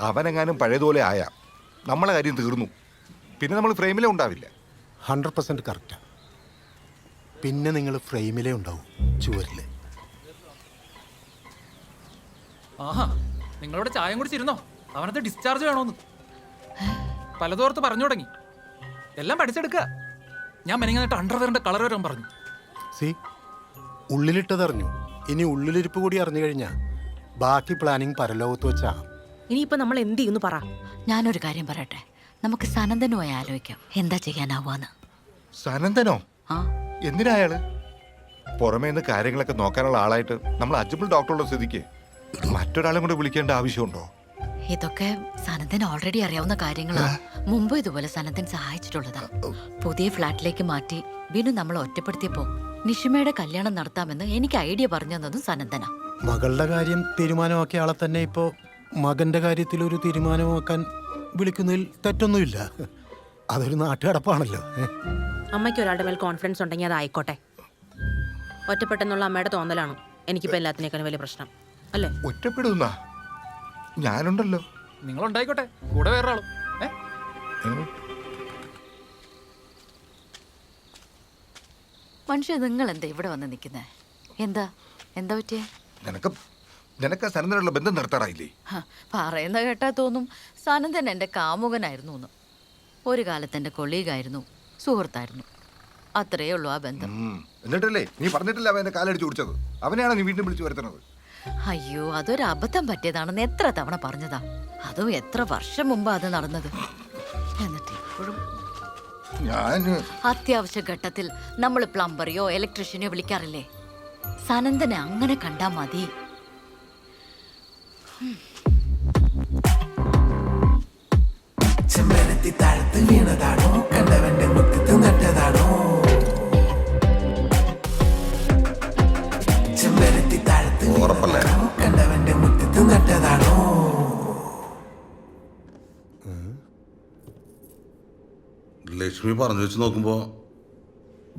അവനെങ്ങാനും പഴയതുപോലെ ആയാ. നമ്മളെ കാര്യം തീർന്നു. പിന്നെ നമ്മൾ ഫ്രെയിമിലേ ഉണ്ടാവില്ല. ഹൺഡ്രഡ് പെർസെന്റ് കറക്റ്റാണ് പിന്നെ നിങ്ങൾ ഫ്രെയിമിലേ ഉണ്ടാവും ചുവരിൽ ആഹാ നിങ്ങളോട് ചായം കുടിച്ചിരുന്നോ? അവനത്തെ ഡിസ്ചാർജ് വേണോന്ന്. പലതോർത്ത് പറഞ്ഞു തുടങ്ങി. എല്ലാം പഠിച്ചെടുക്കുക. ഞാൻ മെനിങ്ങായിട്ട് അണ്ടർവെയറിന്റെ കളർ വരാൻ പറഞ്ഞു. സി ഉള്ളിലിട്ടതറിഞ്ഞു. ഇനി ഉള്ളിലിരിപ്പ് കൂടി അറിഞ്ഞു കഴിഞ്ഞാൽ ബാക്കി പ്ലാനിങ് പരലോകത്ത് വെച്ചാ. ഇനിയിപ്പോ നമ്മൾ എന്ത് ചെയ്യുന്നു പറ. ഞാനൊരു കാര്യം പറയട്ടെ. നമുക്ക് സനന്ദനുമായി ആലോചിക്കാം. എന്താ ചെയ്യാനാവാന്ന് സനന്ദനോ ആ. എന്തിനാ അയാൾ? പുറമേ നിന്ന് കാര്യങ്ങളൊക്കെ നോക്കാനുള്ള ആളായിട്ട് നമ്മൾ അജ്മൽ ഡോക്ടറുള്ള സ്ഥിതിക്ക് മറ്റൊരാളെ കൂടെ വിളിക്കേണ്ട ആവശ്യമുണ്ടോ? ഇതൊക്കെ സനന്ദൻ ഓൾറെഡി അറിയാവുന്ന കാര്യങ്ങളാണ് മുമ്പ് ഇതുപോലെ സനന്ദൻ സഹായിച്ചിട്ടുള്ളതാ. പുതിയ ഫ്ലാറ്റിലേക്ക് മാറ്റി ബിനു നമ്മൾ ഒറ്റപ്പെടുത്തിയപ്പോ നിഷിമയുടെ കല്യാണം നടത്താമെന്ന് എനിക്ക് ഐഡിയ പറഞ്ഞു തന്നതും സനന്ദനാ മകളുടെ കാര്യം തീരുമാനമാക്കിയ ആളെ തന്നെ ഇപ്പോൾ മകന്റെ കാര്യത്തിൽ ഒരു തീരുമാനമാക്കാൻ വിളിക്കുന്നതിൽ തെറ്റൊന്നുമില്ല. അതൊരു നാട്ടുകടപ്പാണല്ലോ. അമ്മയ്ക്ക് ഒരാളുടെ മേൽ കോൺഫിഡൻസ് ഉണ്ടെങ്കിൽ അത് ആയിക്കോട്ടെ. ഒറ്റപ്പെട്ടെന്നുള്ള അമ്മയുടെ തോന്നലാണ് എനിക്കിപ്പോ എല്ലാത്തിനേക്കാളും വലിയ പ്രശ്നം. അല്ലേ? ഒറ്റപ്പെടുന്ന? ഞാനുണ്ടല്ലോ. നിങ്ങൾ ഉണ്ടായിക്കോട്ടെ കൂടെ വേറെ ആളും. മനുഷ്യ നിങ്ങൾ എന്താ ഇവിടെ വന്ന് നിൽക്കുന്നേ? എന്താ? എന്താ പറ്റിയ? നിനക്ക് നിനക്ക് സനന്ദനുള്ള ബന്ധം നിർത്താറായില്ലേ? ഹ, പറയുന്ന കേട്ടാ തോന്നും. സനന്ദൻ എന്റെ കാമുകനായിരുന്നു എന്ന് ഒരു കാലത്ത് എന്റെ കൊളീഗായിരുന്നു സുഹൃത്തായിരുന്നു. അത്രേ ഉള്ളൂ ആ ബന്ധം. ഉം. എന്നിട്ടല്ലേ? നീ പറഞ്ഞിട്ടില്ല അവൻ എന്റെ കാലടിച്ച് കുടിച്ചത് അവനെയാണ് നീ വീണ്ടും വിളിച്ചു വരുത്തുന്നത്? അയ്യോ അതൊരു അബദ്ധം പറ്റിയതാണെന്ന് എത്ര തവണ പറഞ്ഞതാ. അതും എത്ര വർഷം മുമ്പ് അത് നടന്നത്. എന്നിട്ട് ഇപ്പോഴും ഞാൻ അത്യാവശ്യ ഘട്ടത്തിൽ നമ്മൾ പ്ലംബറിയോ ഇലക്ട്രീഷ്യനെയോ വിളിക്കാറില്ലേ? സനന്ദനെ അങ്ങനെ കണ്ടാ മതി. ചെമ്പരത്തി താഴത്ത് വീണതാണോ? കണ്ടവന്റെ മുറ്റത്ത് നട്ടതാണോ? ചെമ്പരത്തി താഴത്ത് കണ്ടവന്റെ മുറ്റത്ത് നട്ടതാണോ? ലക്ഷ്മി പറഞ്ഞു വെച്ച് നോക്കുമ്പോൾ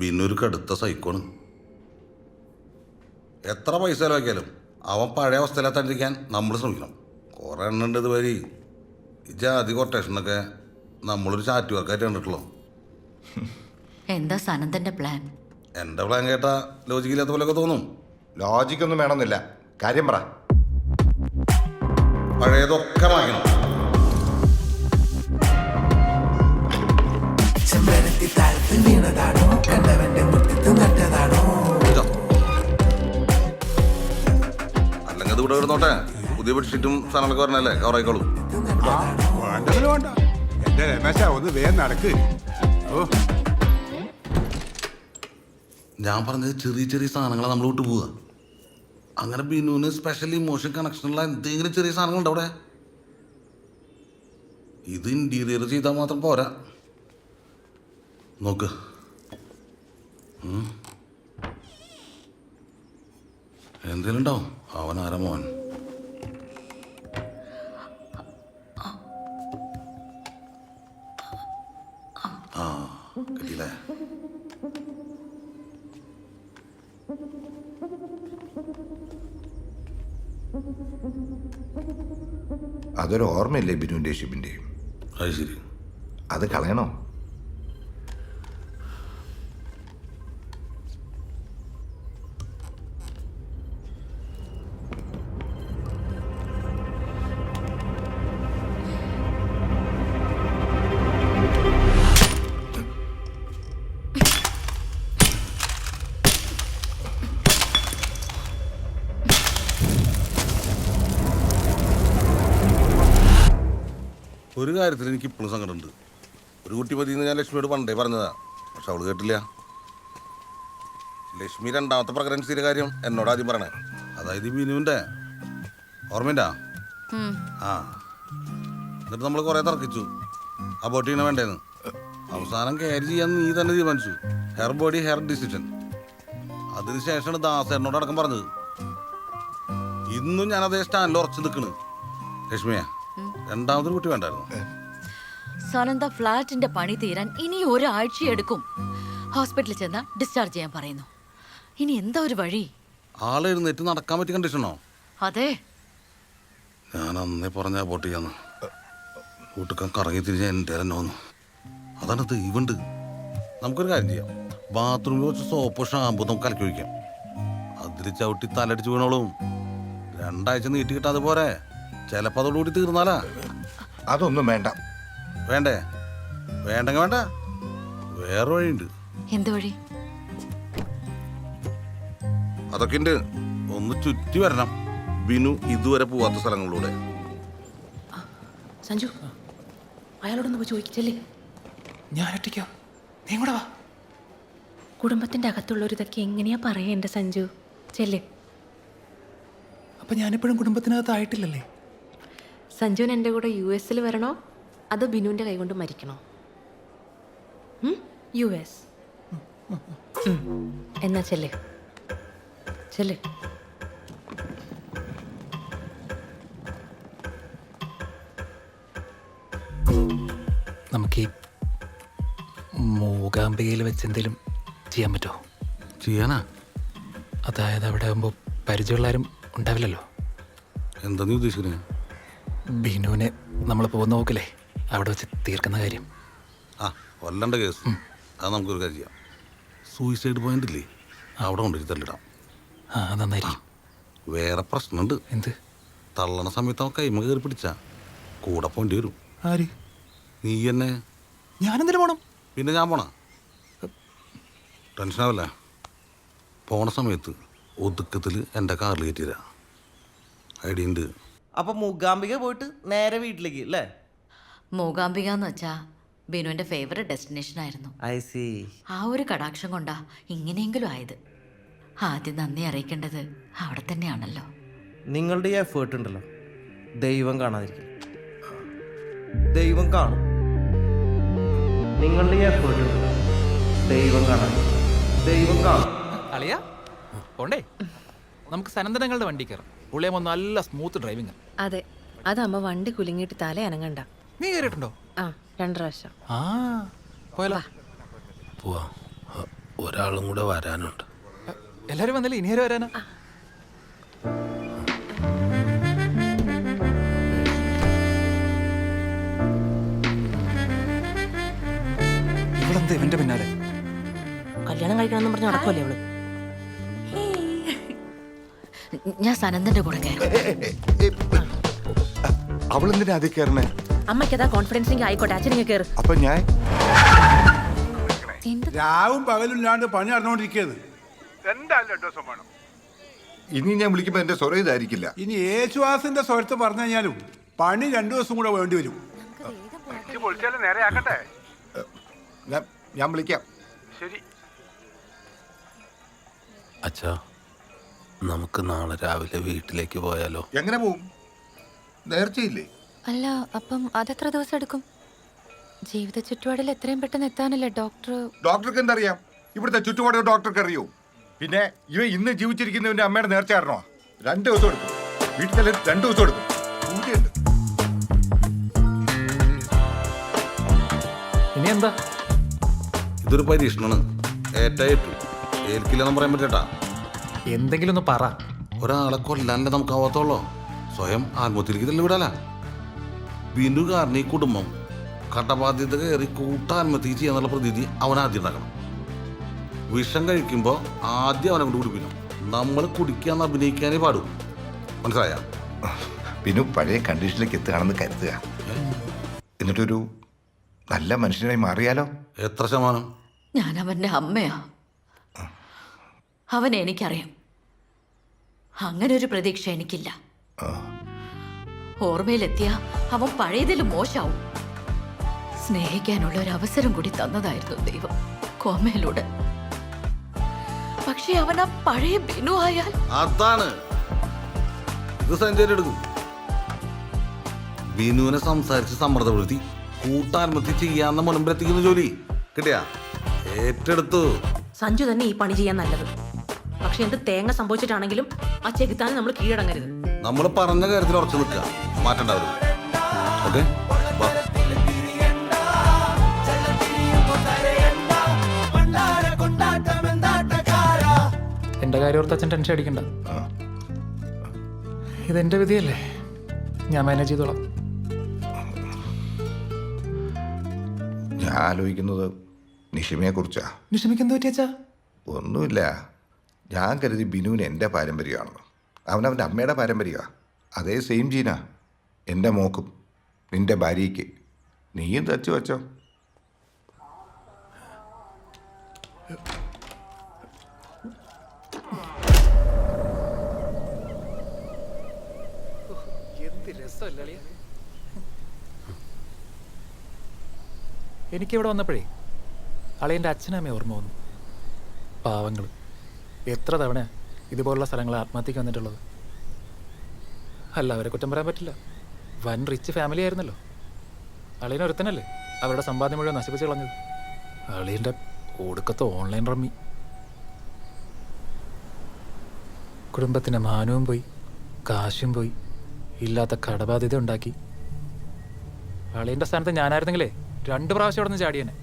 ബിന്നൊരു കടുത്ത സൈക്കോണ് എത്ര പൈസ ചിലവാക്കിയാലും അവൻ പഴയ അവസ്ഥയിലെത്താണ്ടിരിക്കാൻ നമ്മൾ ശ്രമിക്കണം. കുറേ എണ്ണ ഉണ്ട് ഇതുവഴി. ഈ ജാതി കൊട്ടേഷനൊക്കെ നമ്മളൊരു ചാറ്റ് വർക്കായിട്ട് കണ്ടിട്ടുള്ളൂ? എന്താ പ്ലാൻ എന്റെ പ്ലാൻ കേട്ടാ ലോജിക്കില്ലാത്ത പോലെയൊക്കെ തോന്നും. ലോജിക്കൊന്നും വേണമെന്നില്ല. കാര്യം പറ. പഴയതൊക്കെ വാങ്ങണം ചെമ്പരത്തി താഴത്ത് വീണതാണോ? കണ്ടവന്റെ മുറ്റത്ത് അല്ലെങ്കിൽ അത് ഇവിടെ കിടന്നോട്ടെ? പുതിയ ബെഡ്ഷീറ്റും സാധനങ്ങളൊക്കെ വരണല്ലേ? കവറായിക്കോളൂ. വേണ്ടതിന് വേണ്ട. എന്റെ രമേശ ഒന്ന് വേഗം നടക്ക്. ഓ. ഞാൻ പറഞ്ഞത് ചെറിയ ചെറിയ സാധനങ്ങളാണ് നമ്മൾ വിട്ടു പോവുക. അങ്ങനെ ബിനുവിന് സ്പെഷ്യൽ ഇമോഷൻ കണക്ഷനുള്ള എന്തെങ്കിലും ചെറിയ സാധനങ്ങളുണ്ട് അവിടെ? ഇത് ഇന്റീരിയർ ചെയ്താൽ മാത്രം പോരാ. നോക്ക്. എന്തെങ്കിലും എന്തേലും ഉണ്ടാവും അവൻ ആരാ മോൻ? ആ കിട്ടിയില്ലേ? അതൊരു ഓർമ്മയില്ലേ അത് ശരി. അത് കളയണോ? ഒരു കാര്യത്തിൽ എനിക്ക് ഇപ്പോഴും സങ്കടമുണ്ട്. ഒരു കുട്ടി പതിന്ന് ഞാൻ ലക്ഷ്മിയോട് പണ്ടേ പറഞ്ഞതാ. പക്ഷെ അവൾ കേട്ടില്ല. ലക്ഷ്മി രണ്ടാമത്തെ പ്രഗ്നൻസിയുടെ കാര്യം എന്നോട് ആദ്യം പറയണേ. അതായത് ഈ ബിനുവിന്റെ ഓർമ്മയുണ്ടാ? ആ. എന്നിട്ട് നമ്മൾ കുറേ തർക്കിച്ചു. അബോട്ട് ചെയ്യണ വേണ്ടേന്ന്. അവസാനം കയറി ചെയ്യാൻ നീ തന്നെ തീരുമാനിച്ചു. ഹെയർ ബോഡി ഹെയർ ഡിസിഷൻ അതിനുശേഷമാണ് ദാസ എന്നോട് അടക്കം പറഞ്ഞത്. ഇന്നും ഞാൻ അതേ സ്റ്റാൻഡിൽ ഉറച്ചു നിൽക്കണ്. ലക്ഷ്മിയെ. രണ്ടാമതൊരു കുട്ടി വേണ്ടായിരുന്നു. സനന്ദ ഫ്ലാറ്റിന്റെ പണി തീരാൻ ഇനി ഒരാഴ്ച എടുക്കും. ഹോസ്പിറ്റലിൽ ചെന്ന് ഡിസ്ചാർജ് ചെയ്യാൻ പറയുന്നു. ഇനി എന്താ ഒരു വഴി? ആളെ എഴുന്നേറ്റ് നടക്കാൻ പറ്റിയ കണ്ടീഷനോ? അതെ. ഞാൻ അന്നേ പറഞ്ഞ അബോട്ട് ചെയ്യാന്ന്. കൂട്ടുക്കാൻ കറങ്ങി തിരിഞ്ഞ എന്റെ തന്നെ വന്നു. അതാണ് ദൈവമുണ്ട്. നമുക്കൊരു കാര്യം ചെയ്യാം. ബാത്റൂമിൽ വെച്ച് സോപ്പ് ഷാമ്പു നമുക്ക് കലക്കി ഒഴിക്കാം. അതിൽ ചവിട്ടി തലടിച്ച് വീണോളും. രണ്ടാഴ്ച നീട്ടി കിട്ടാതെ പോരെ. ചിലപ്പോൾ അതോടുകൂടി തീർന്നാലാ? അതൊന്നും വേണ്ട. വേണ്ടേ? വേണ്ടെങ്കിൽ വേണ്ട. വേറെ വഴിയുണ്ട്. എന്ത് വഴി? അതൊക്കെ ഉണ്ട് ഒന്ന് ചുറ്റി വരണം. ബിനു ഇതുവരെ പോവാത്ത സ്ഥലങ്ങളിലൂടെ. സഞ്ജു അയാളോടൊന്ന് പോയി ചോദിക്കില്ലേ ഞാൻ ഒറ്റയ്ക്കോ. നീ കൂടെ വാ. കുടുംബത്തിന്റെ അകത്തുള്ളവർ ഇതൊക്കെ എങ്ങനെയാ പറയാ എന്റെ സഞ്ജു? ചെല്ലേ. അപ്പൊ ഞാനിപ്പോഴും കുടുംബത്തിനകത്ത് ആയിട്ടില്ലല്ലേ? സഞ്ജുവിന് എന്റെ കൂടെ യു എസിൽ വരണോ? അതോ ബിനുവിന്റെ കൈകൊണ്ട് മരിക്കണോ? U S. എന്നാ ചെല്ല്. ചെല്ല്. നമുക്ക് ഈ മൂകാംബികയിൽ വെച്ച് എന്തെങ്കിലും ചെയ്യാൻ പറ്റുമോ? ചെയ്യാനാ? അതായത് അവിടെ ആകുമ്പോൾ പരിചയമുള്ള ആരും ഉണ്ടാവില്ലല്ലോ? എന്താ നീ ഉദ്ദേശിക്കുന്നത് ബിനുവിനെ നമ്മൾ പോകുന്ന നോക്കില്ലേ? അവിടെ വെച്ച് തീർക്കുന്ന കാര്യം. ആ കൊല്ലണ്ട കേസ്. അത് നമുക്കൊരു കാര്യം ചെയ്യാം. സൂയിസൈഡ് പോയിന്റ് ഇല്ലേ? അവിടെ കൊണ്ടുപോയി തള്ളിടാം ആ നന്നായിരിക്കും വേറെ പ്രശ്നമുണ്ട്. എന്ത്? തള്ളണ സമയത്ത് അവൻ കൈമ കയറി പിടിച്ച. കൂടെ പോണ്ടി വരും. ആര്? നീ എന്നെ? ഞാനെന്തിനു പോണം? പിന്നെ ഞാൻ പോണ? ടെൻഷനാവല്ല പോണ സമയത്ത് ഒതുക്കത്തിൽ എന്റെ കാറിൽ കയറ്റിരാ ഐഡിയ ഉണ്ട്. അപ്പൊ മൂകാംബിക പോയിട്ട് നേരെ വീട്ടിലേക്ക് അല്ലേ മൂകാംബിക എന്ന് വെച്ചാ ബിനുവിന്റെ ഫേവറേറ്റ് ഡെസ്റ്റിനേഷൻ ആയിരുന്നു. ഐ സി ആ ഒരു കടാക്ഷം കൊണ്ടാ ഇങ്ങനെയെങ്കിലും ആയത്. ആദ്യം നന്ദി അറിയിക്കേണ്ടത് അവിടെ തന്നെയാണല്ലോ. നിങ്ങളുടെ ഈ എഫേർട്ട് ഉണ്ടല്ലോ. ദൈവം കാണാതിരിക്കും ദൈവം കാണും. നിങ്ങളുടെ ഈ എഫേർട്ട് ഉണ്ടല്ലോ. ദൈവം കാണാതിരിക്കും ദൈവം കാണും. അളിയ പോണ്ടേ? നമുക്ക് സനന്ദനങ്ങളുടെ വണ്ടി കയറാം. പുള്ളിയമ്മ നല്ല സ്മൂത്ത് ഡ്രൈവിംഗ് അതെ അതമ്മ വണ്ടി കുലുങ്ങിയിട്ട് തല അനങ്ങണ്ട. നീ കയറിയിട്ടുണ്ടോ ആ രണ്ട് പ്രാവശ്യം. ആ പോയല്ലോ. പോവാ. ഒരാളും കൂടെ വരാനുണ്ട്. എല്ലാരും വന്നില്ലേ? ഇനി ആര് വരാനാ? ഇവളെന്താ ഇവന്റെ പിന്നാലെ? കല്യാണം കഴിക്കണമെന്ന് പറഞ്ഞ് നടക്കുമല്ലേ അവൾ ഞാൻ സനന്ദന്റെ കൂടെ കയറും അവളെന്തിനാ അതിൽ കയറണേ അമ്മയ്ക്കതാ കോൺഫിഡൻസിങ് ആയിക്കോട്ടെ അച്ഛനെ കയറി അപ്പൊ ഞാൻ രാവും പകലില്ലാണ്ട് പണി നടന്നുകൊണ്ടിരിക്കുകയാണ് എന്തായാലും രണ്ടു ദിവസം വേണം. ഇനി ഞാൻ വിളിക്കുമ്പോ എന്റെ സ്വരം ഇതായിരിക്കില്ല. ഇനി യേശുവാസിന്റെ സ്വരത്ത് പറഞ്ഞു കഴിഞ്ഞാലും പണി രണ്ടു ദിവസം കൂടെ വേണ്ടി വരും. നേരെ ആക്കട്ടെ ഞാൻ ഞാൻ വിളിക്കാം. ശരി. അച്ഛാ നമുക്ക് നാളെ രാവിലെ വീട്ടിലേക്ക് പോയാലോ? എങ്ങനെ പോകും നേർച്ചയില്ലേ? അല്ല അപ്പം അതെത്ര ദിവസം എടുക്കും? ജീവിത ചുറ്റുപാടിൽ എത്രയും പെട്ടെന്ന് എത്താനല്ലേ ഡോക്ടർ ഡോക്ടർക്ക് എന്തറിയാം? ഇവിടുത്തെ ചുറ്റുപാട് ഡോക്ടർക്ക് അറിയൂ? പിന്നെ ഇവ ഇന്ന് ജീവിച്ചിരിക്കുന്നവന്റെ അമ്മയുടെ നേർച്ച കാരണോ? രണ്ട് ദിവസം എടുക്കും. വീട്ടിൽ രണ്ട് ദിവസം എടുക്കും. ഇനി എന്താ ഇതൊരു പരീക്ഷണമാണ്. ഏറ്റായിട്ടു. ഏറ്റു ഏൽക്കില്ലെന്ന് പറയാൻ പറ്റേട്ടാ എന്തെങ്കിലും ഒന്ന് പറ. ഒരാളെ കൊല്ലാനല്ലേ നമുക്ക് ആവാത്തോളോ സ്വയം ആത്മഹത്യയിലേക്ക് തള്ളി വിടാല ബിനു കാരണം ഈ കുടുംബം കടബാധ്യത കയറി കൂട്ടാത്മഹത്യ ചെയ്യാന്നുള്ള പ്രതീതി അവൻ ആദ്യം ഉണ്ടാക്കണം. വിഷം കഴിക്കുമ്പോൾ ആദ്യം അവനെ കൊണ്ട് കുടിപ്പിക്കണം. നമ്മൾ കുടിക്കാന്ന് അഭിനയിക്കാനേ പാടൂ. മനസ്സിലായ? പിന്നെ പഴയ കണ്ടീഷനിലേക്ക് എത്തുകയാണെന്ന് കരുതുക. എന്നിട്ടൊരു നല്ല മനുഷ്യനായി മാറിയാലോ? എത്ര ശതമാനം? ഞാൻ അവന്റെ അമ്മയാ. അവനെ എനിക്കറിയാം. അങ്ങനെ ഒരു പ്രതീക്ഷ എനിക്കില്ല. ഓർമ്മയിലെത്തിയ അവൻ പഴയതിലും മോശാവും. സ്നേഹിക്കാനുള്ള ഒരു അവസരം കൂടി തന്നതായിരുന്നു ദൈവം കോമയിലൂടെ. പക്ഷെ അവൻ ആ പഴയ ബിനു ആയാൽ അതാണ്. ഇത് എടുക്കും. ബിനുവിനെ സംസാരിച്ച് സമ്മർദ്ദപ്പെടുത്തി കൂട്ടാത്മഹത്യ ചെയ്യാന്ന മുൻപിലെത്തിക്കുന്ന ജോലി കിട്ടിയാ? ഏറ്റെടുത്തു. സഞ്ജു തന്നെ ഈ പണി ചെയ്യാൻ നല്ലത്. പക്ഷെ എന്ത് തേങ്ങ സംഭവിച്ചിട്ടാണെങ്കിലും ആ ചെകുത്താനെ നമ്മൾ കീഴടങ്ങരുത്. നമ്മൾ പറഞ്ഞ കാര്യത്തിൽ ഉറച്ചു നിൽക്കുക. മാറ്റണ്ടാവരുത്. ഓക്കെ? എന്റെ കാര്യം ഓർത്ത് അച്ഛൻ ടെൻഷൻ അടിക്കണ്ട. ഇതെന്റെ വിധിയല്ലേ? ഞാൻ മാനേജ് ചെയ്തോളാം. ഞാൻ ആലോചിക്കുന്നത് നിഷിമയെ കുറിച്ചാ നിഷമിക്ക് എന്ത് പറ്റിയച്ചാ? ഒന്നുമില്ല. ഞാൻ കരുതി ബിനുവിന് എന്റെ പാരമ്പര്യമാണെന്ന്. അവനവന്റെ അമ്മയുടെ പാരമ്പര്യമാണ് അതേ സെയിം ജീനാ. എന്റെ മോക്കും നിന്റെ ഭാര്യയ്ക്ക്. നീയും തച്ചു വച്ചോ. എനിക്കിവിടെ വന്നപ്പോഴേ അളിയന്റെ അച്ഛനമ്മ ഓർമ്മ വന്നു. പാവങ്ങൾ എത്ര തവണ ഇതുപോലുള്ള സ്ഥലങ്ങൾ ആത്മഹത്യക്ക് വന്നിട്ടുള്ളത്? അല്ല അവരെ കുറ്റം പറയാൻ പറ്റില്ല. വൻ റിച്ച് ഫാമിലി ആയിരുന്നല്ലോ. അളിയൻ ഒരുത്തനല്ലേ അവരുടെ സമ്പാദ്യം മുഴുവൻ നശിപ്പിച്ച് കളഞ്ഞത്? അളിയന്റെ ഒടുക്കത്തെ ഓൺലൈൻ റമ്മി കുടുംബത്തിന്റെ മാനവും പോയി കാശും പോയി ഇല്ലാത്ത കടബാധ്യത ഉണ്ടാക്കി. അളിയന്റെ സ്ഥാനത്ത് ഞാനായിരുന്നെങ്കിലേ രണ്ട് പ്രാവശ്യം അവിടെ നിന്ന് ചാടിയനെ.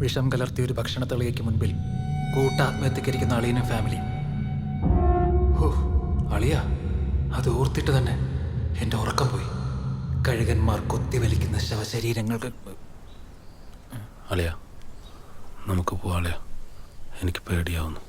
വിഷം കലർത്തിയ ഒരു ഭക്ഷണത്തളികയ്ക്ക് മുൻപിൽ കൂട്ടാത്മഹത്യക്കരിക്കുന്ന അളിയനും ഫാമിലി ഓ അളിയ അത് ഓർത്തിട്ട് തന്നെ എന്റെ ഉറക്കം പോയി. കഴുകന്മാർ കൊത്തിവലിക്കുന്ന ശവശരീരങ്ങൾക്ക് അളിയ നമുക്ക് പോവാളിയ എനിക്ക് പേടിയാവുന്നു.